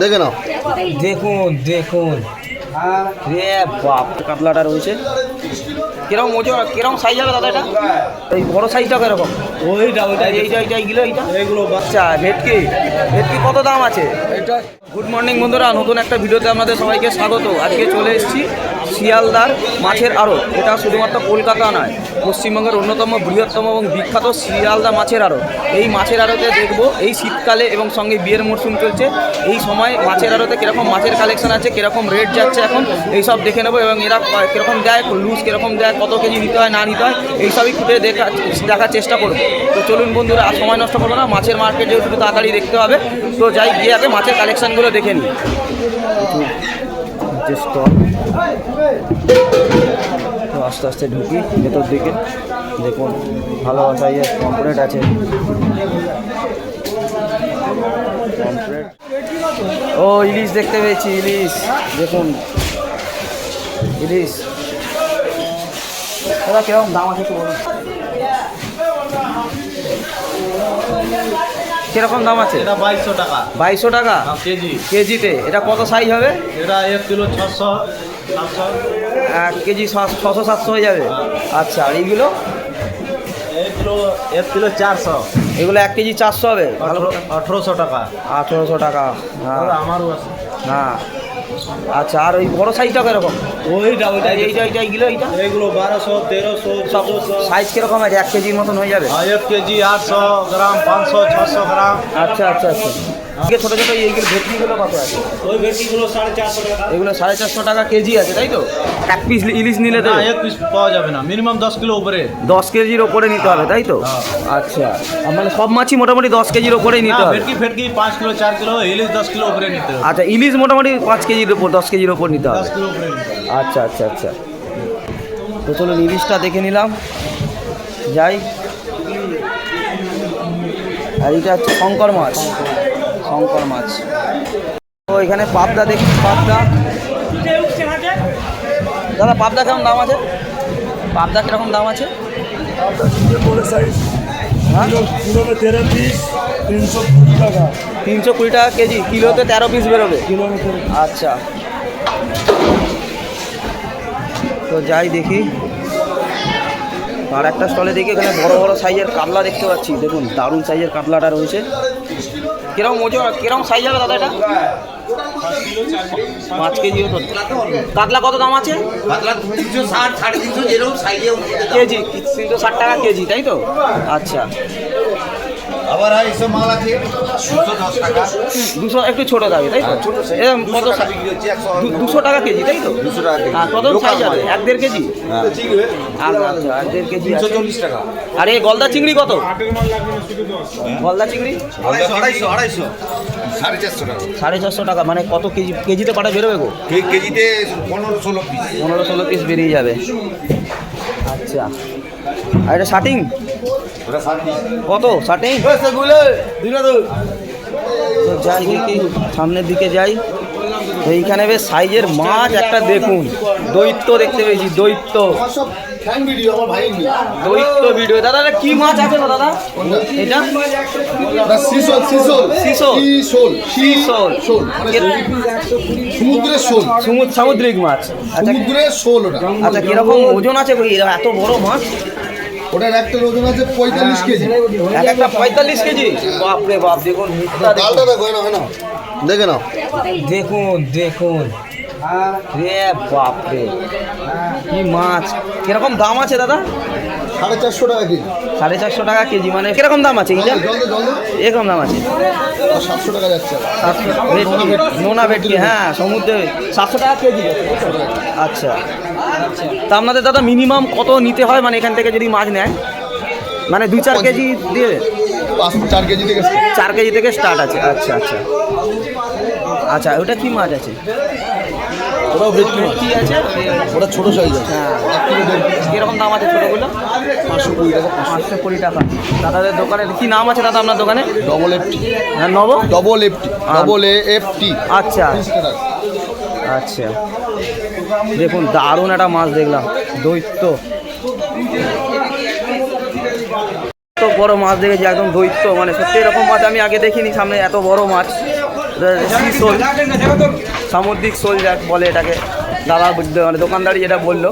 দেখো নাও। দেখুন দেখুন। রে বাপ কাতলাটা রয়েছে। কীরকম ওজন কীরকম সাইজ হবে দাদা এটা? এই বড় সাইজটা কীরকম? ওইটা ওইটা। এইটা এইটা এইগুলো এইটা? এইগুলো আচ্ছা ভেটকি। ভেটকি কত দাম আছে? এটা গুড মর্নিং বন্ধুরা নতুন একটা ভিডিওতে আপনাদের সবাইকে স্বাগত। আজকে চলে এসেছি শিয়ালদার মাছের আড়ত। এটা শুধুমাত্র কলকাতা নয়, পশ্চিমবঙ্গের অন্যতম বৃহত্তম এবং বিখ্যাত শিয়ালদা মাছের আড়ত। এই মাছের আড়তে দেখব এই শীতকালে এবং সঙ্গে বিয়ের মরশুম চলছে। এই সময় মাছের আড়তে কীরকম মাছের কালেকশন আছে, কীরকম রেট যাচ্ছে এখন এই সব দেখে নেব এবং এরা কীরকম দেয় লুজ কীরকম দেয়, কত কেজি নিতে হয়, না নিতে হয়, এইসবই খুঁটে দেখা দেখার চেষ্টা করব। তো চলুন বন্ধুরা, আর সময় নষ্ট করব না, মাছের মার্কেট যেহেতু তাড়াতাড়ি দেখতে হবে, তো যাই গিয়ে আগে মাছের কালেকশানগুলো দেখে নিই। যে স্টল তো আস্তে আস্তে ঢুকি ভেতর দিকে। দেখুন ভালো সাইজের কমপ্লেট আছে। ও, ইলিশ দেখতে পেয়েছি, ইলিশ। দেখুন। ইলিশ। দাদা দাম আছে একটু বলুন। কীরকম দাম আছে? এটা বাইশশো টাকা। বাইশশো টাকা? কেজি। কেজিতে? এটা কত সাইজ হবে? এটা এক কিলো ছশো সাতশো। এক কেজি ছ- ছশো সাতশো হয়ে যাবে। আচ্ছা আর এইগুলো? এক কিলো চারশো। এগুলো এক কেজি চারশো হবে? আঠেরোশো টাকা। আঠেরোশো টাকা। হ্যাঁ। আমারও আছে। হ্যাঁ। আচ্ছা আর ওই বড় সাইজটা কীরকম? ওইটা ওইটা এই- এইটা এইটা এইগুলো এইটা? এইগুলো বারোশো তেরোশো চোদ্দোশো। সাইজ কীরকম আছে? এক কেজির মতন হয়ে যাবে? এক কেজি আটশো গ্রাম পাঁচশো ছশো গ্রাম। আচ্ছা আচ্ছা আচ্ছা। ছোটো ছোটো এইগুলো ভেটকিগুলো কত আছে? ওই ভেটকিগুলো সাড়ে চারশো টাকা। এগুলো সাড়ে চারশো টাকা কেজি আছে তাই তো? এক পিস ইলিশ নিলে তো এক পিস পাওয়া যাবে না। মিনিমাম দশ কিলো উপরে। দশ কেজির ওপরে নিতে হবে তাই তো? হ্যাঁ। আচ্ছা। মানে সব মাছই মোটামুটি দশ কেজির ওপরেই নিতে হবে। ভেটকি ফেটকি পাঁচ কিলো চার কিলো ইলিশ দশ কিলো উপরে নিতে হবে। আচ্ছা ইলিশ মোটামুটি পাঁচ কেজির ওপর দশ কেজির ওপর নিতে হবে। দশ কিলো উপরে নিতে হবে। আচ্ছা আচ্ছা আচ্ছা। তো চলো ইলিশটা দেখে নিলাম। যাই। আর এটা হচ্ছে শঙ্কর মাছ। শঙ্কর মাছ। তো এখানে পাবদা দেখি পাবদা। দাদা পাবদা কেমন দাম আছে? পাবদা কীরকম দাম আছে? হ্যাঁ? তিনশো কুড়ি টাকা। কেজি কিলোতে তেরো পিস বেরোবে। আচ্ছা। তো যাই দেখি। আর একটা স্টলে দেখি এখানে বড় বড় সাইজের কাতলা দেখতে পাচ্ছি। দেখুন দারুণ সাইজের কাতলাটা রয়েছে। কীরকম ওজন কীরকম সাইজ হবে দাদা এটা? পাঁচ কেজি কাতলা কত দাম আছে? তিনশো ষাট সাড়ে তিনশো যেরকম সাইজে কেজি তিনশো ষাট টাকা কেজি তাই তো? আচ্ছা। আবার এইসব মাল আছে। দুশো দশ টাকা। দুশো একটু ছোটো থাকে তাই তো? ছোট size। এরকম কত দুশো টাকা দুশো কেজি তাই তো? দুশো টাকা কেজি। আর কত সাইজ আছে। এক দেড় কেজি? হ্যাঁ। আচ্ছা আচ্ছা এক দেড় কেজি আছে। চল্লিশ টাকা। আর এই গলদা চিংড়ি কত? গলদা চিংড়ি? আড়াইশো আড়াইশো সাড়ে চারশো টাকা। সাড়ে চারশো টাকা মানে কত কেজি কেজিতে কটা বেরোবে গো? কেজিতে পনেরো ষোলো পিস পনেরো ষোলো পিস বেরিয়ে যাবে। আচ্ছা। আর এটা শার্টিং ষাট কত যাই দেখি সামনের দিকে যাই। এইখানে বেশ সাইজের মাছ একটা দেখুন। দৈত্য দেখতে পেয়েছি দৈত্য। দৈত্য ভিডিও দাদা এটা কি মাছ আছে দাদা? এটা? সিসল সিসল। সিসল। সিসল শোল শোল মানে সমুদ্রের শোল সামুদ্রিক মাছ। আচ্ছা সমুদ্রের শোল আচ্ছা কীরকম ওজন আছে এত বড় মাছ? ওটার একটা ওজন আছে পঁয়তাল্লিশ কেজি। এক একটা পঁয়তাল্লিশ কেজি? বাপরে বাপ দেখুন। ডালটা দেখো এনো দেখে নাও। দেখুন দেখুন। রে বাপরে কি মাছ। কীরকম দাম আছে দাদা? সাড়ে চারশো টাকা কেজি। সাড়ে চারশো টাকা কেজি মানে কীরকম দাম আছে এরকম দাম আছে। সাতশো টাকা যাচ্ছে। নোনা ভেটকি হ্যাঁ সমুদ্রে সাতশো টাকা কেজি। আচ্ছা। তা আপনাদের দাদা মিনিমাম কত নিতে হয়? মানে এখান থেকে যদি মাছ নেয়? মানে দু চার কেজি দিয়ে? চার কেজি থেকে চার কেজি থেকে স্টার্ট আছে। আচ্ছা আচ্ছা। আচ্ছা ওটা কি মাছ আছে? ওটাও ভেটকি মাছ। কি আছে ওটা ছোটো সাইজ আছে। হ্যাঁ। কীরকম দাম আছে ছোটোগুলো? পাঁচশো কুড়ি টাকা পাঁচশো। কুড়ি টাকা। দাদাদের দোকানে কি নাম আছে দাদা আপনার দোকানে? ডবল এফটি হ্যাঁ নব ডবল এফটি ডবল এফটি আচ্ছা। আচ্ছা দেখুন, দারুণ একটা মাছ দেখলাম, দৈত্য। এত বড় মাছ দেখেছি, একদম দৈত্য মানে সত্যি এরকম মাছ আমি আগে দেখিনি সামনে, এত বড় মাছ। শোল সামুদ্রিক শোল যাক বলে এটাকে। দাদা মানে দোকানদারি যেটা বলল।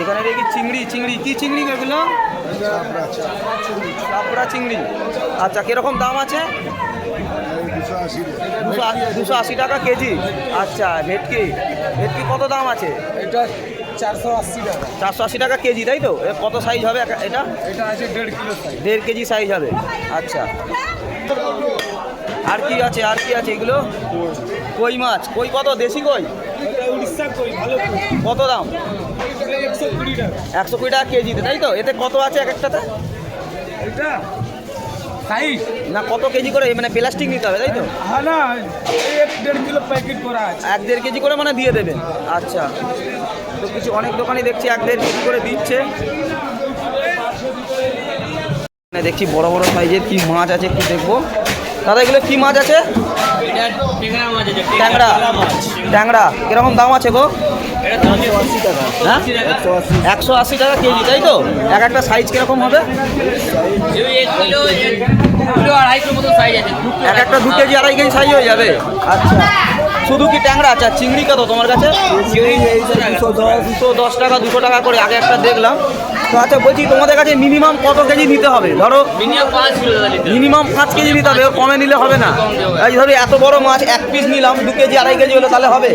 এখানে দেখি চিংড়ি চিংড়ি, কি চিংড়ি এগুলো? চাপড়া চিংড়ি। আচ্ছা কীরকম দাম আছে? দুশো আশি- টাকা। কেজি? আচ্ছা ভেটকি। ভেটকি কত দাম আছে? এটা চারশো আশি টাকা। চারশো আশি টাকা কেজি তাই তো? কত সাইজ হবে এটা? এটা আছে দেড় কিলো সাইজ দেড় কেজি সাইজ হবে। আচ্ছা। আর কি আছে আর কি আছে এগুলো? কই মাছ? কই কত? দেশি কই? কত দাম? একশো কুড়ি টাকা কেজিতে তাই তো? এতে কত আছে এক একটাতে? এটা সাইজ না কত কেজি করে? মানে প্লাস্টিক নিতে হবে তাই তো? হ্যাঁ না এক দেড় কিলো প্যাকেট করা আছে। এক দেড় কেজি করে মানে দিয়ে দেবেন? আচ্ছা। তো কিছু অনেক দোকানে দেখছি এক দেড় কেজি করে দিচ্ছে। এখানে দেখছি বড় বড় সাইজের কি মাছ আছে একটু দেখব। দাদা এগুলো কি মাছ আছে? ট্যাংরা ট্যাংরা। কীরকম দাম আছে গো? হ্যাঁ একশো আশি টাকা কেজি তাই তো? এক একটা সাইজ কীরকম হবে? এক একটা দু কেজি আড়াই কেজি সাইজ হয়ে যাবে। আচ্ছা। শুধু কি ট্যাংরা আচ্ছা চিংড়ি কত তোমার কাছে? দুশো দশ টাকা দুশো টাকা করে আগে একটা দেখলাম। তো আচ্ছা বলছি তোমাদের কাছে মিনিমাম কত কেজি নিতে হবে? ধরো মিনিমাম পাঁচ কেজি নিতে হবে ওর কমে নিলে হবে না। এই ধরো এত বড় মাছ এক পিস নিলাম দু কেজি আড়াই কেজি হলে তাহলে হবে?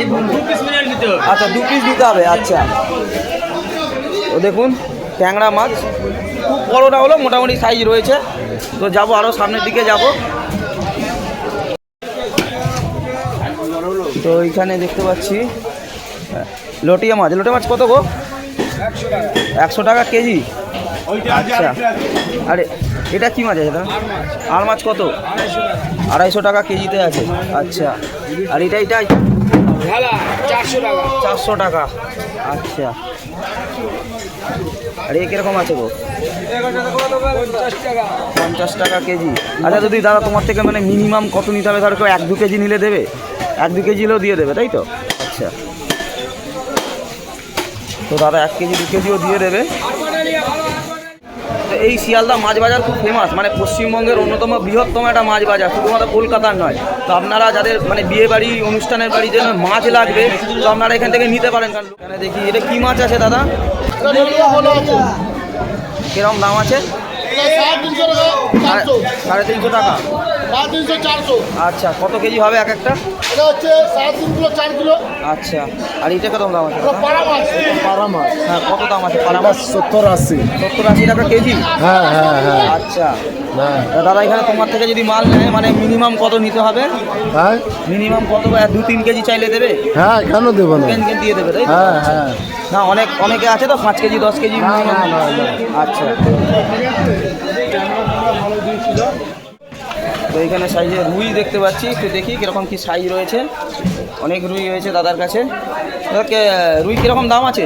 এই দু পিস নিতে হবে। আচ্ছা দু পিস দিতে হবে আচ্ছা। তো দেখুন ট্যাংরা মাছ খুব বড়টা হলো মোটামুটি সাইজ রয়েছে। তো যাব আরও সামনের দিকে যাব। তো এইখানে দেখতে পাচ্ছি লটিয়া মাছ। লটিয়া মাছ কত গো? একশো টাকা। কেজি? আচ্ছা। আরে এটা কি মাছ আছে দাদা? আর মাছ কত? আড়াইশো টাকা। কেজিতে আছে। আচ্ছা। আর এটা এটা চারশো টাকা। চারশো টাকা। আচ্ছা। আর এ কীরকম আছে গো? পঞ্চাশ টাকা কেজি। আচ্ছা যদি দাদা তোমার থেকে মানে মিনিমাম কত নিতে হবে? ধরো কেউ এক দু কেজি নিলে দেবে। এক দু কেজি হলেও দিয়ে দেবে তাই তো? আচ্ছা। তো দাদা এক কেজি, দু কেজিও দিয়ে দেবে। তো এই শিয়ালদা মাছ বাজার খুব ফেমাস মানে পশ্চিমবঙ্গের অন্যতম বৃহত্তম একটা মাছ বাজার, শুধুমাত্র কলকাতার নয়। তো আপনারা যাদের মানে বিয়ে বাড়ি, অনুষ্ঠানের বাড়ি জন্য মাছ লাগবে, তো আপনারা এখান থেকে নিতে পারেন, কারণ এখানে দেখি, এটা কি মাছ আছে দাদা? কীরকম দাম আছে? সাড়ে তিনশো টাকা। আচ্ছা কত কেজি হবে এক একটা? এটা হচ্ছে সাড়ে তিন কিলো চার কিলো। আচ্ছা আর এটা কত দাম আছে? পাড়া মাছ পাড়া মাছ হ্যাঁ কত দাম আছে মাছ সত্তর আশি। সত্তর আশি টাকা কেজি? হ্যাঁ হ্যাঁ হ্যাঁ। আচ্ছা। হ্যাঁ। দাদা এখানে তোমার থেকে যদি মাল নেয় মানে মিনিমাম কত নিতে হবে? হ্যাঁ? মিনিমাম কত বা দু তিন কেজি চাইলে দেবে? হ্যাঁ কেন দেবো না? দিয়ে দেবে তাই হ্যাঁ হ্যাঁ। না অনেক অনেকে আছে তো পাঁচ কেজি দশ কেজি। আচ্ছা। তো এখানে সাইজে রুই দেখতে পাচ্ছি একটু দেখি কীরকম কী সাইজ রয়েছে। অনেক রুই রয়েছে দাদার কাছে। রুই কীরকম দাম আছে?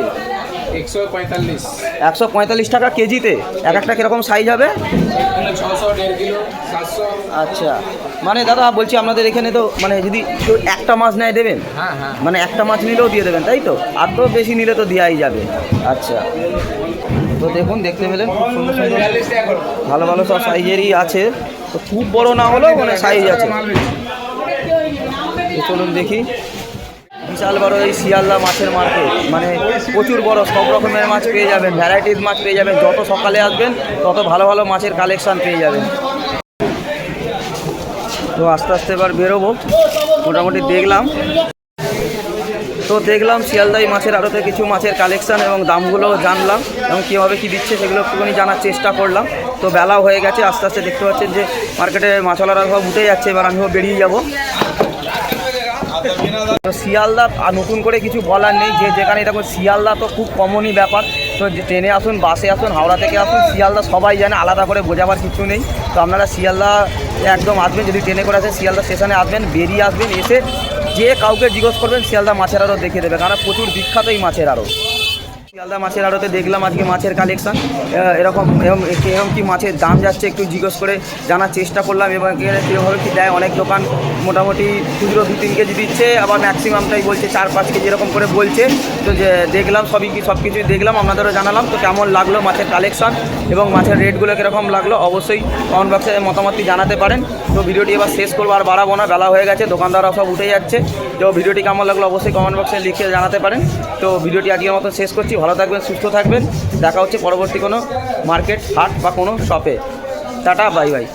একশো পঁয়তাল্লিশ। একশো পঁয়তাল্লিশ টাকা কেজিতে। এক একটা কীরকম সাইজ হবে? আচ্ছা। মানে দাদা বলছি আপনাদের এখানে তো মানে যদি কেউ একটা মাছ নেয় দেবেন? হ্যাঁ হ্যাঁ। মানে একটা মাছ নিলেও দিয়ে দেবেন তাই তো? আর তো বেশি নিলে তো দেওয়াই যাবে। আচ্ছা। তো দেখুন দেখতে পেলেন খুব সুন্দর সুন্দর ভালো ভালো সব সাইজেরই আছে। তো খুব বড় না হলেও মানে সাইজ আছে। চলুন দেখি। বিশাল বড় এই শিয়ালদা মাছের মার্কেট মানে প্রচুর বড়, সব রকমের মাছ পেয়ে যাবেন ভ্যারাইটিস মাছ পেয়ে যাবেন। যত সকালে আসবেন, তত ভালো ভালো মাছের কালেকশান পেয়ে যাবেন। তো আস্তে আস্তে এবার বেরোবো। মোটামুটি দেখলাম। তো দেখলাম শিয়ালদাই মাছের আড়তে কিছু মাছের কালেকশান এবং দামগুলো জানলাম। এবং কীভাবে কী দিচ্ছে সেগুলো একটুখানি জানার চেষ্টা করলাম। তো বেলাও হয়ে গেছে, আস্তে আস্তে দেখতে পাচ্ছেন যে মার্কেটে মাছওয়ালারা সব উঠে যাচ্ছে, এবার আমিও বেরিয়ে যাব। তো শিয়ালদা, আর নতুন করে কিছু বলার নেই, যে যেখানে দেখুন শিয়ালদা তো খুব কমনই ব্যাপার। তো ট্রেনে আসুন, বাসে আসুন, হাওড়া থেকে আসুন, শিয়ালদা সবাই জানে, আলাদা করে বোঝাবার কিছু নেই। তো আপনারা শিয়ালদা একদম আসবেন, যদি ট্রেনে করে আসেন, শিয়ালদা স্টেশনে আসবেন, বেরিয়ে আসবেন, এসে যে কাউকে জিজ্ঞেস করবেন, শিয়ালদা মাছের আরও দেখিয়ে দেবে কারণ প্রচুর বিখ্যাত এই মাছের আরও শিয়ালদা মাছের আড়তে দেখলাম আজকে মাছের কালেকশন এরকম এরকম এরকম কি মাছের দাম যাচ্ছে একটু জিজ্ঞেস করে জানার চেষ্টা করলাম এবং এখানে কীভাবে কী দেয়? অনেক দোকান মোটামুটি খুচরো দু, তিন কেজি দিচ্ছে, আবার ম্যাক্সিমামটাই বলছে চার, পাঁচ কেজি এরকম করে বলছে। তো যে, দেখলাম সবই কি, সব কিছুই দেখলাম, আপনাদেরও জানালাম। তো কেমন লাগল মাছের কালেকশন এবং মাছের রেটগুলো কীরকম লাগল? অবশ্যই কমেন্ট বক্সে মতামতটি জানাতে পারেন। তো ভিডিওটি এবার শেষ করব, আর বাড়াবো না, বেলা হয়ে গেছে, দোকানদাররা সব উঠে যাচ্ছে। তো ভিডিওটি কেমন লাগল অবশ্যই কমেন্ট বক্সে লিখে জানাতে পারেন। তো ভিডিওটি আজকের মতো শেষ করছি ভালো থাকবেন, সুস্থ থাকবেন। দেখা হচ্ছে পরবর্তী কোনো মার্কেট, হাট বা কোনো শপে টাটা বাই বাই